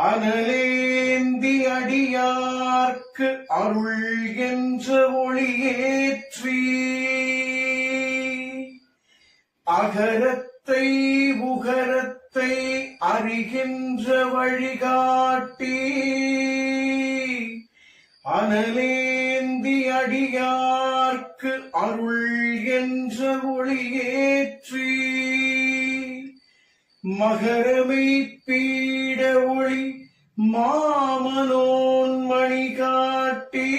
அனலேந்தி அடியார்க்கு அருள் என்ற ஒளியேற்றி அகரத்தை உகரத்தை அறிகின்ற வழிகாட்டி அனலேந்தி அடியார்க்கு அருள் என்ற ஒளியேற்றி மகரமை பீட ஒளி மாமனோன் மணி காட்டி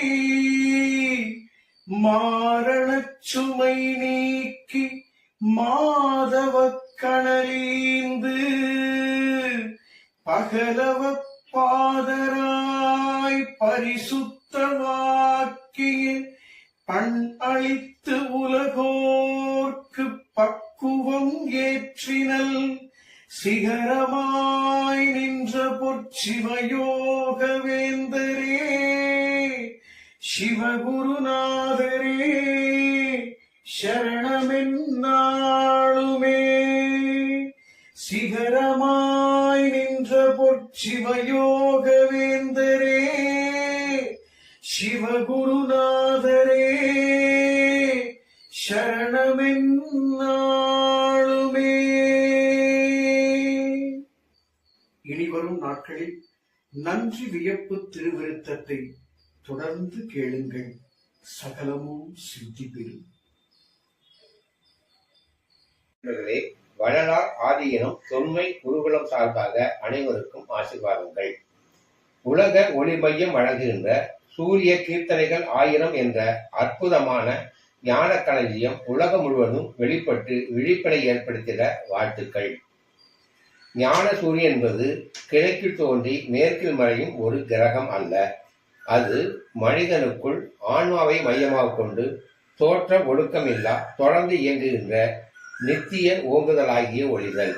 மாரணச் சுமை நீக்கி மாதவ கணலீந்து பகலவ பாதராய் பரிசுத்த வாக்கிய பண் அழித்து உலகோ சிகரமாய் நின்ற பொற்சிவயோக வேந்தரே சிவகுருநாதரே சரணமென்னாளுமே சிகரமாய் நின்ற பொற்சிவயோக வேந்தரே சிவகுருநாதரே நாட்களில் நன்றி வியப்பு திருவிருத்தத்தை தொடர்ந்து கேளுங்கள். சகலமும் சித்தி பெறும். வள்ளலார் ஆதியினும் தொன்மை குருகுலம் சார்பாக அனைவருக்கும் ஆசீர்வாதங்கள். உலக ஒளி மையம் வழங்குகின்ற சூரிய கீர்த்தனைகள் ஆயிரம் என்ற அற்புதமான ஞான களஞ்சியம் உலகம் முழுவதும் வெளிப்பட்டு விழிப்படை ஏற்படுத்திட வாழ்த்துக்கள். ஞான சூரியன் என்பது கிழக்கில் தோன்றி மேற்கில் மறையும் ஒரு கிரகம் அல்ல. அது மனிதனுக்குள் ஆன்மாவை மையமாக கொண்டு தோற்ற ஒடுக்கமில்லா தொடர்ந்து இயங்குகின்ற நித்திய ஓங்குதலாகிய ஒளிதல்.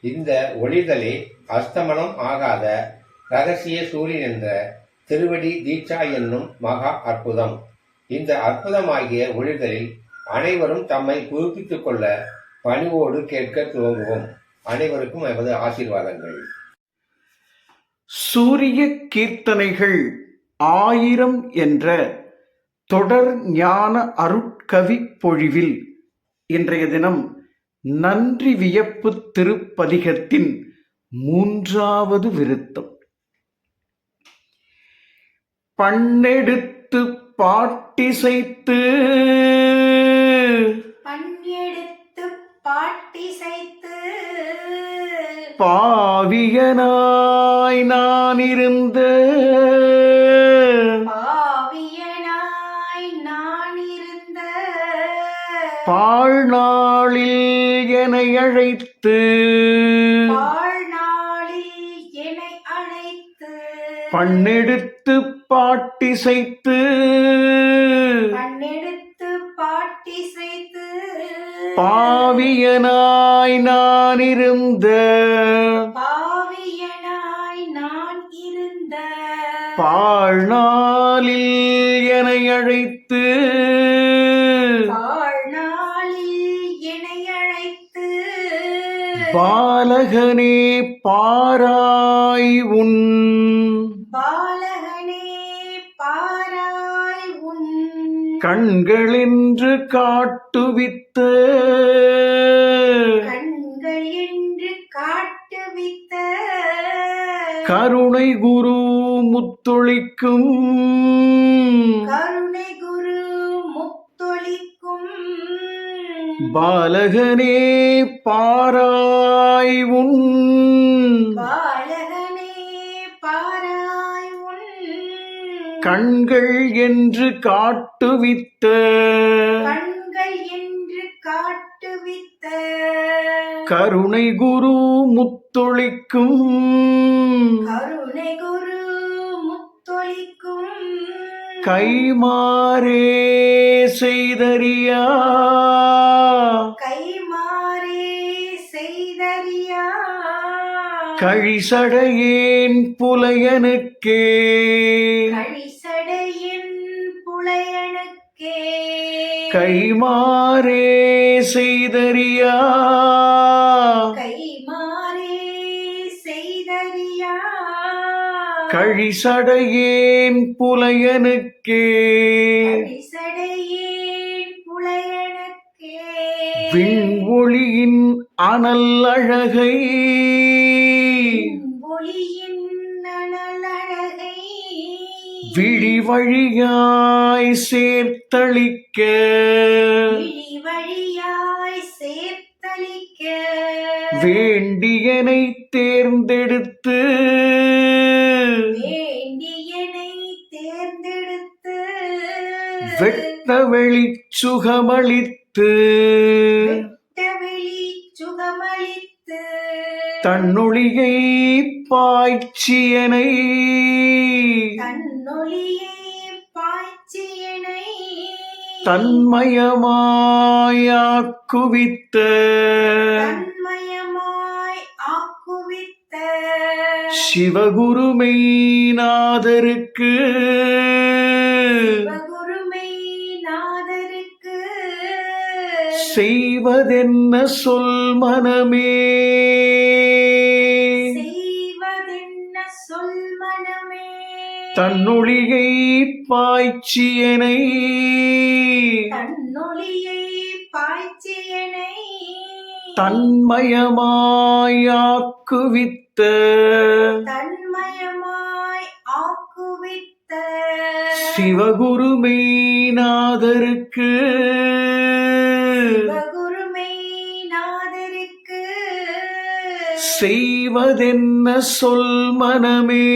இந்த ஒளிதலே அஸ்தமனம் ஆகாத ரகசிய சூரியன் என்ற திருவடி தீட்சா என்னும் மகா அற்புதம். இந்த அற்புதமாகிய ஒளிதலில் அனைவரும் தம்மை புதுப்பித்துக் கொள்ள பணிவோடு கேட்க துவங்குவோம். அனைவருக்கும் எமது ஆசீர்வாதங்கள். சூரிய கீர்த்தனைகள் ஆயிரம் என்ற தொடர் ஞான அருட்கவி பொழிவில் இன்றைய தினம் நன்றி வியப்பு திருப்பதிகத்தின் மூன்றாவது விருத்தம். பண்ணெடுத்து பாட்டிசைத்து பண்ணெடுத்து பாட்டிசைத்து பாவியனாய் நான் இருந்த பாவியனாய் நான் இருந்த பாழ்நாளில் என்னை அழைத்து. பண்ணெடுத்து பாட்டிசைத்து. பண்ணெடுத்து பாட்டிசைத்து. பாவியனாய் நான் இருந்த பாவியனாய் நான் இருந்த. பாழ்நாளில் என அழைத்து. பாலகனே பாராய் உன். பாலகனே பாராய் உன். கண்களென்று காட்டுவித்த. கருணை குரு முத்தொழிக்கும். கருணை குரு முத்தொழிக்கும். பாலகனே பாராய் உன். பாலகனே பாராய் உன். கண்கள் என்று காட்டுவித்த. கண்கள் என்று காட்டுவித்த. கருணை குரு முத்தொழிக்கும். கருணை குரு முத்தொழிக்கும். கைமாறே செய்தறியா. கைமாறே செய்தறியா. கழிசடையேன் புலையனுக்கே. கழிசடையின் புலையனுக்கே. கைமாறே செய்தறியா. கழிசடையேன் புலையனுக்கே. புலையனுக்கே. விண்ஒளியின் அனல் அழகை. ஒளியின் விழி வழியாய் சேர்த்தளிக்க. வேண்டியனை தேர்ந்தெடுத்து வெட்ட வெளிச்சுகமளித்து வெட்டவெளி சுகமளித்து தன்னொழியை பாய்ச்சியனை பாய்ச்சியனை தன்மயமாயாக்குவித்த தன்மயமாய் ஆக்குவித்த செய்வதென்ன சொல் மனமே? தன்னொழியை பாய்ச்சியனை? தன்மயமாயாக்குவித்த தன்மயமாய் ஆக்குவித்த? சிவகுருமெய்நாதருக்கு செய்வதென்ன சொல் மனமே?